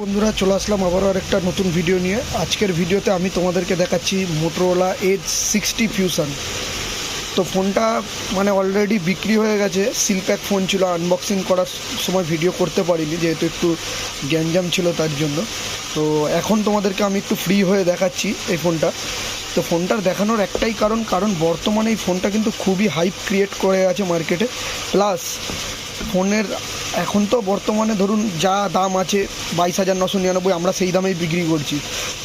বন্ধুরা, চলে আসলাম আবারও আরেকটা নতুন ভিডিও নিয়ে। আজকের ভিডিওতে আমি তোমাদেরকে দেখাচ্ছি মোটোরোলা এজ সিক্সটি ফিউশন তো ফোনটা মানে অলরেডি বিক্রি হয়ে গেছে। সিলপ্যাক ফোন ছিল আনবক্সিং করার সময় ভিডিও করতে পারিনি, যেহেতু একটু গ্যাঞ্জাম ছিল তার জন্য। তো এখন তোমাদেরকে আমি একটু ফ্রি হয়ে দেখাচ্ছি এই ফোনটা। তো ফোনটার দেখানোর একটাই কারণ কারণ বর্তমানে এই ফোনটা কিন্তু খুবই হাইপ ক্রিয়েট করে আছে মার্কেটে প্লাস ফোনের এখন তো বর্তমানে ধরুন যা দাম আছে বাইশ হাজার নশো নিরানব্বই, আমরা সেই দামেই বিক্রি করছি।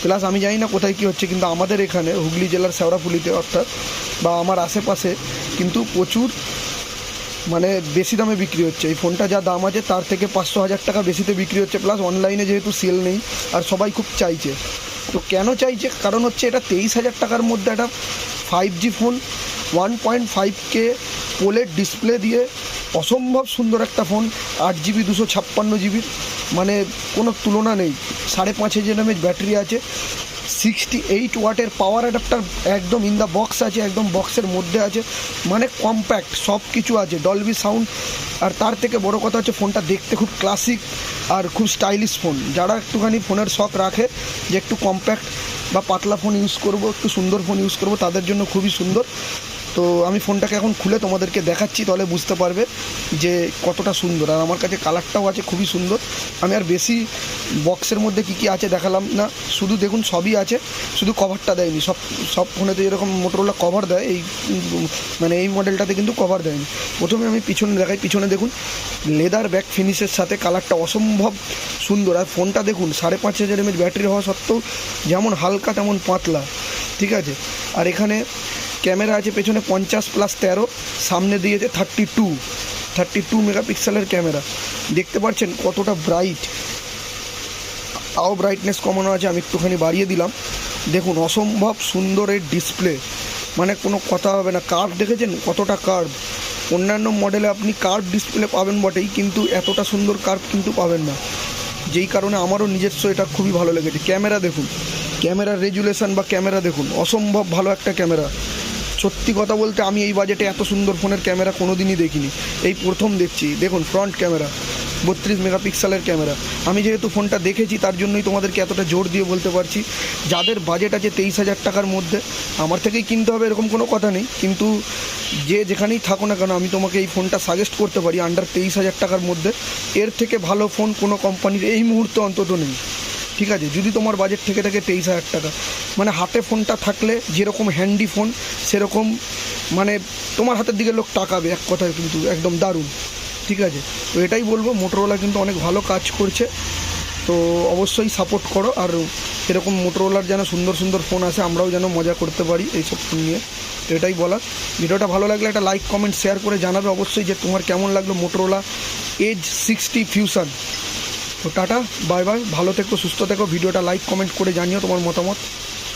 প্লাস আমি জানি না কোথায় কী হচ্ছে, কিন্তু আমাদের এখানে হুগলি জেলার শেওড়াফুলিতে অর্থাৎ বা আমার আশেপাশে কিন্তু প্রচুর মানে বেশি দামে বিক্রি হচ্ছে। এই ফোনটা যা দাম আছে তার থেকে পাঁচশো হাজার টাকা বেশিতে বিক্রি হচ্ছে, প্লাস অনলাইনে যেহেতু সেল নেই আর সবাই খুব চাইছে। তো কেন চাইছে? কারণ হচ্ছে এটা তেইশ হাজার টাকার মধ্যে একটা five G phone one point five K পোলের ডিসপ্লে দিয়ে অসম্ভব সুন্দর একটা ফোন, আট জিবি, দুশো ছাপ্পান্ন জিবির মানে কোনো তুলনা নেই। সাড়ে পাঁচ হাজার এমএচ ব্যাটারি আছে সিক্সটি এইট ওয়াটের পাওয়ার অ্যাডাপ্টার একদম ইন দ্য বক্স আছে, একদম বক্সের মধ্যে আছে মানে কম্প্যাক্ট সব কিছু আছে ডলবি সাউন্ড আর তার থেকে বড় কথা হচ্ছে ফোনটা দেখতে খুব ক্লাসিক আর খুব স্টাইলিশ ফোন। যারা একটুখানি ফোনের শখ রাখে যে একটু কম্প্যাক্ট বা পাতলা ফোন ইউজ করব, একটু সুন্দর ফোন ইউজ করব, তাদের জন্য খুবই সুন্দর। তো আমি ফোনটাকে এখন খুলে তোমাদেরকে দেখাচ্ছি, তাহলে বুঝতে পারবে যে কতটা সুন্দর। আর আমার কাছে কালারটাও আছে, খুবই সুন্দর। আমি আর বেশি বক্সের মধ্যে কী কী আছে দেখালাম না, শুধু দেখুন সবই আছে, শুধু কভারটা দেয়নি, সব সব ফোনেতে যেরকম মোটরোলা কভার দেয়, এই মানে এই মডেলটাতে কিন্তু কভার দেয়নি। প্রথমে আমি পিছনে দেখাই, পিছনে দেখুন লেদার ব্যাক ফিনিশের সাথে কালারটা অসম্ভব সুন্দর। আর ফোনটা দেখুন, সাড়ে পাঁচ হাজার এমএচ ব্যাটারি হওয়া সত্ত্বেও যেমন হালকা তেমন পাতলা, ঠিক আছে? আর এখানে ক্যামেরা আছে পেছনে পঞ্চাশ প্লাস তেরো, সামনে দিয়েছে থার্টি টু থার্টি টু মেগাপিক্সেলের ক্যামেরা। দেখতে পাচ্ছেন কতটা ব্রাইট তাও ব্রাইটনেস কমানো আছে, আমি একটুখানি বাড়িয়ে দিলাম। দেখুন, অসম্ভব সুন্দরের ডিসপ্লে মানে কোনো কথা হবে না। কার্ভ দেখেছেন? কতটা কার্ভ অন্যান্য মডেলে আপনি কার্ভ ডিসপ্লে পাবেন বটেই, কিন্তু এতটা সুন্দর কার্ভ কিন্তু পাবেন না। যেই কারণে আমারও নিজস্ব এটা খুবই ভালো লেগেছে। ক্যামেরা দেখুন। ক্যামেরার রেজুলেশন বা ক্যামেরা দেখুন। অসম্ভব ভালো একটা ক্যামেরা। সত্যি কথা বলতে আমি এই বাজেটে এত সুন্দর ফোনের ক্যামেরা কোনো দিনই দেখিনি। এই প্রথম দেখছি। দেখুন ফ্রন্ট ক্যামেরা বত্রিশ মেগাপিক্সেলের ক্যামেরা। আমি যেহেতু ফোনটা দেখেছি, তার জন্যই তোমাদেরকে এতটা জোর দিয়ে বলতে পারছি। যাদের বাজেট আছে তেইশ হাজার টাকার মধ্যে, আমার থেকেই কিনতে হবে এরকম কোনো কথা নেই। কিন্তু যে যেখানেই থাকো না কেন, আমি তোমাকে এই ফোনটা সাজেস্ট করতে পারি আন্ডার তেইশ হাজার টাকার মধ্যে। এর থেকে ভালো ফোন কোনো কোম্পানির এই মুহূর্তে অন্তত নেই। ঠিক আছে, যদি তোমার বাজেট থেকে থাকে তেইশ হাজার টাকা। মানে হাতে ফোনটা থাকলে যেরকম হ্যান্ডি ফোন সেরকম মানে তোমার হাতের দিকে লোক টাকাবে এক কথায় কিন্তু একদম দারুণ। ঠিক আছে, তো এটাই বলব মোটরোলা কিন্তু অনেক ভালো কাজ করছে। তো অবশ্যই সাপোর্ট করো, আর এরকম মোটরোলার যেন সুন্দর সুন্দর ফোন আসে, আমরাও যেন মজা করতে পারি এইসব ফোন নিয়ে। তো এটাই বলার। ভিডিওটা ভালো লাগলে একটা লাইক কমেন্ট শেয়ার করে জানাবে অবশ্যই যে তোমার কেমন লাগল মোটরোলা এজ সিক্সটি ফিউশন তো টাটা, বাই বাই, ভালো থেকো, সুস্থ থেকো, ভিডিওটা লাইক কমেন্ট করে জানিও তোমার মতামত।